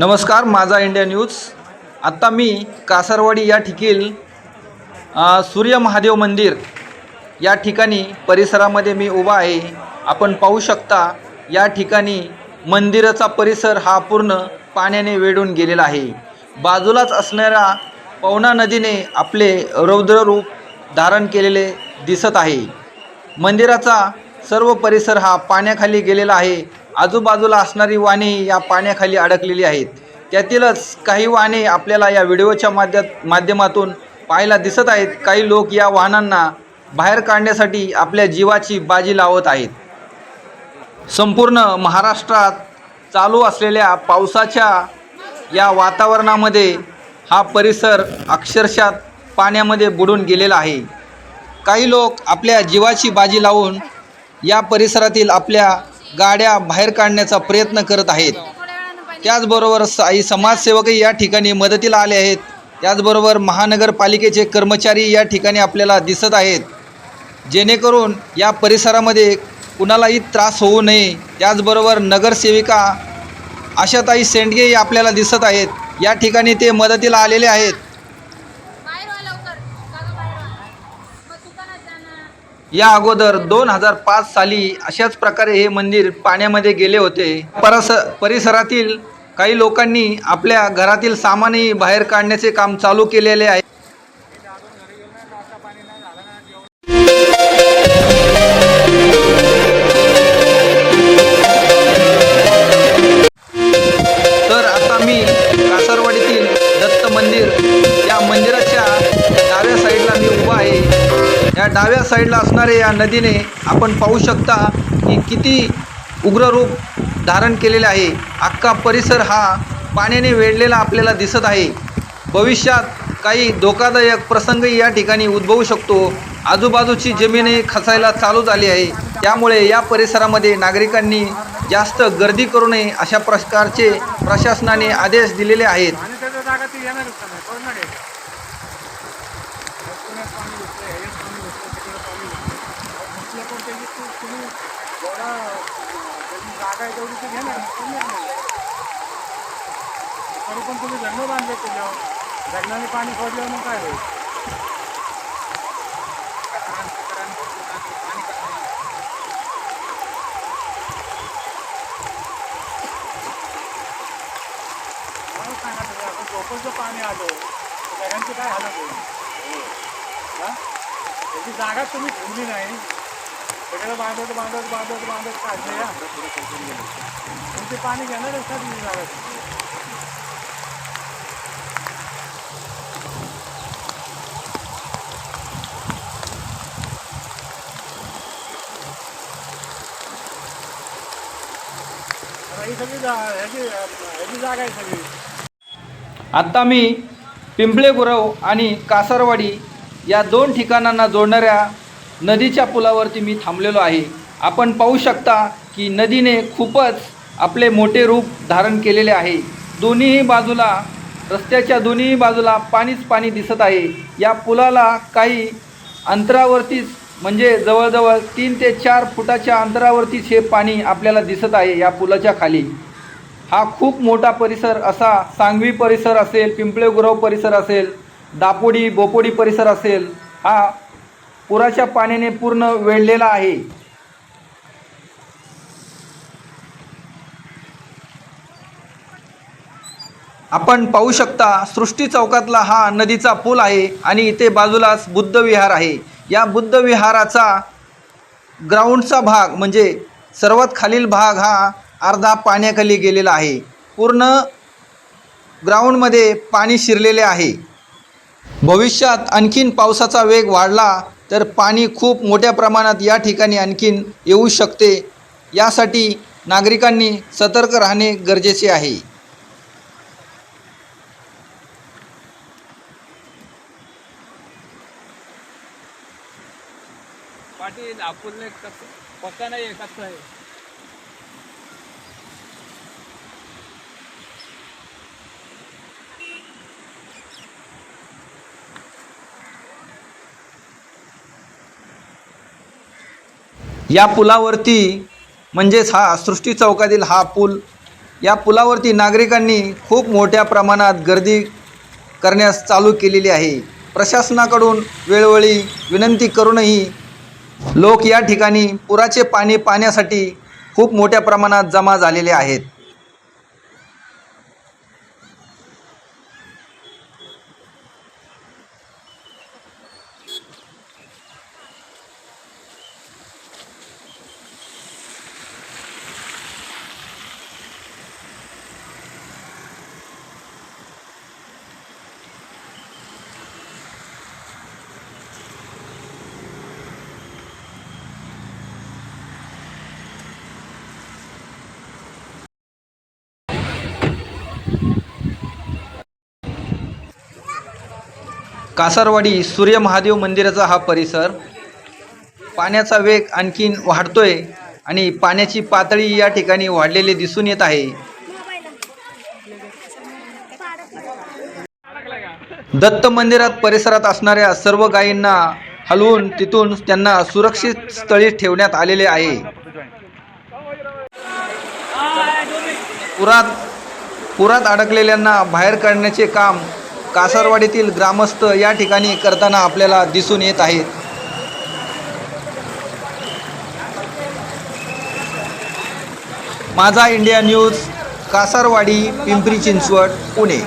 नमस्कार माझा India news. आत्ता मी कासारवाडी या ठिकील सूर्य महादेव मंदिर या ठिकाणी परिसरामध्ये मी उभा आहे. आपण पाहू शकता या ठिकाणी मंदिराचा परिसर हा पूर्ण पाण्याने वेढून गेलेला आहे. बाजूलाच असणाऱ्या पवना नदीने आपले रौद्र रूप धारण केलेले दिसत आहे. मंदिराचा सर्व परिसर हा पाण्याखाली गेलेला आहे. आजूबाजूला असणारी वाहने या पाण्याखाली अडकलेली आहेत. त्यातीलच काही वाहने आपल्याला या व्हिडिओच्या माध्य माध्यमातून पाहायला दिसत आहेत. काही लोक या वाहनांना बाहेर काढण्यासाठी आपल्या जीवाची बाजी लावत आहेत. संपूर्ण महाराष्ट्रात चालू असलेल्या पावसाच्या या वातावरणामध्ये हा परिसर अक्षरशः पाण्यामध्ये बुडून गेलेला आहे. काही लोक आपल्या जीवाची बाजी लावून या परिसरातील आपल्या गाड्या बाहेर काढण्याचा प्रयत्न करत आहेत. त्याचबरोबर काही समाजसेवकही या ठिकाणी मदतीला आले आहेत. त्याचबरोबर महानगरपालिकेचे कर्मचारी या ठिकाणी आपल्याला दिसत आहेत. जेणेकरून या परिसरामध्ये कुणालाही त्रास होऊ नये. त्याचबरोबर नगरसेविका आशाताई सेंडगेही आपल्याला दिसत आहेत. या ठिकाणी ते मदतीला आलेले आहेत. या अगोदर दोन हजार पाच साली अशाच प्रकारे हे मंदिर पाण्यामध्ये गेले होते. परस परिसरातील काही लोकांनी आपल्या घरातील सामानही बाहेर काढण्याचे काम चालू केलेले आहे. डाव्या साईडला असणाऱ्या या नदीने आपण पाहू शकता की किती उग्र रूप धारण केलेले आहे. अख्खा परिसर हा पाण्याने वेढलेला आपल्याला दिसत आहे. भविष्यात काही धोकादायक प्रसंगही या ठिकाणी उद्भवू शकतो. आजूबाजूची जमीनही खसायला चालू झाली आहे. त्यामुळे या परिसरामध्ये नागरिकांनी जास्त गर्दी करू नये अशा प्रकारचे प्रशासनाने आदेश दिलेले आहेत आणि त्याच्या जागा ती येणारच का नाही करणार आहे पुण्यात पाणी घुसलं ह्याच्यात पाणी घुसलं तिकडं पाणी घुसलं घुसलं पण त्याची तू तुम्ही जेवढा त्याची जागा आहे तेवढी ती घेणार करणार नाही तरी पण तुम्ही धरणं बांधले त्याच्यावर धरणाने पाणी सोडल्यावर मग काय होईल सांगा तुम्ही आपण झोपचं पाणी आलो. तर काय हालत होईल त्याची जागा तुम्ही ठेवली नाही. सगळ्याला बांधत बांधत बांधत बांधत काढले या. तुमचे पाणी घेणार का तुम्ही जागा? आता ही सगळी जा ह्याची ह्याची जागा आहे सगळी. आत्ता मी पिंपळे गुरव आणि कासारवाडी या दोन ठिकाणांना जोडणाऱ्या नदीच्या पुलावरती मी थांबलेलो आहे. आपण पाहू शकता की नदीने खूपच आपले मोठे रूप धारण केलेले आहे. दोन्हीही बाजूला रस्त्याच्या दोन्ही बाजूला पाणीच पाणी दिसत आहे. या पुलाला काही अंतरावरतीच म्हणजे जवळजवळ तीन ते चार फुटाच्या अंतरावरतीच हे पाणी आपल्याला दिसत आहे या पुलाच्या खाली. हा खूप मोठा परिसर असा सांगवी परिसर असेल पिंपळेगुरव परिसर असेल दापोडी बोपोडी परिसर असेल हा पुराच्या पाण्याने पूर्ण वेढलेला आहे. आपण पाहू शकता सृष्टी चौकातला हा नदीचा पूल आहे आणि इथे बाजूलाच बुद्ध विहार आहे. या बुद्ध विहाराचा ग्राउंडचा भाग म्हणजे सर्वात खालील भाग हा अर्धा पाण्याखाली गेलेला आहे. पूर्ण ग्राउंडमध्ये पाणी शिरलेले आहे. भविष्यात आणखीन पावसाचा वेग वाढला तर पाणी खूप मोठ्या प्रमाणात या ठिकाणी आणखीन येऊ शकते. यासाठी नागरिकांनी सतर्क राहणे गरजेचे आहे. पाटील अकोले कसं पक्का नाही आहे कसं आहे? या पुलावरती म्हणजेच हा सृष्टी चौकातील हा पूल या पुलावरती नागरिकांनी खूप मोठ्या प्रमाणात गर्दी करण्यास चालू केलेली आहे. प्रशासनाकडून वेळोवेळी विनंती करूनही लोक या ठिकाणी पुराचे पाणी पाण्यासाठी खूप मोठ्या प्रमाणात जमा झालेले आहेत. कासारवाडी सूर्य महादेव मंदिराचा हा परिसर पाण्याचा वेग आणखीन वाढतोय आणि पाण्याची पातळी या ठिकाणी वाढलेली दिसून येत आहे. दत्त मंदिरात परिसरात असणाऱ्या सर्व गायींना हलवून तिथून त्यांना सुरक्षित स्थळी ठेवण्यात आलेले आहे. पुरात पुरात अडकलेल्यांना बाहेर काढण्याचे काम कासारवाडीतील ग्रामस्थ या ठिकाणी करताना आपल्याला दिसून येत आहेत. माझा इंडिया न्यूज कासारवाडी पिंपरी चिंचवड पुणे.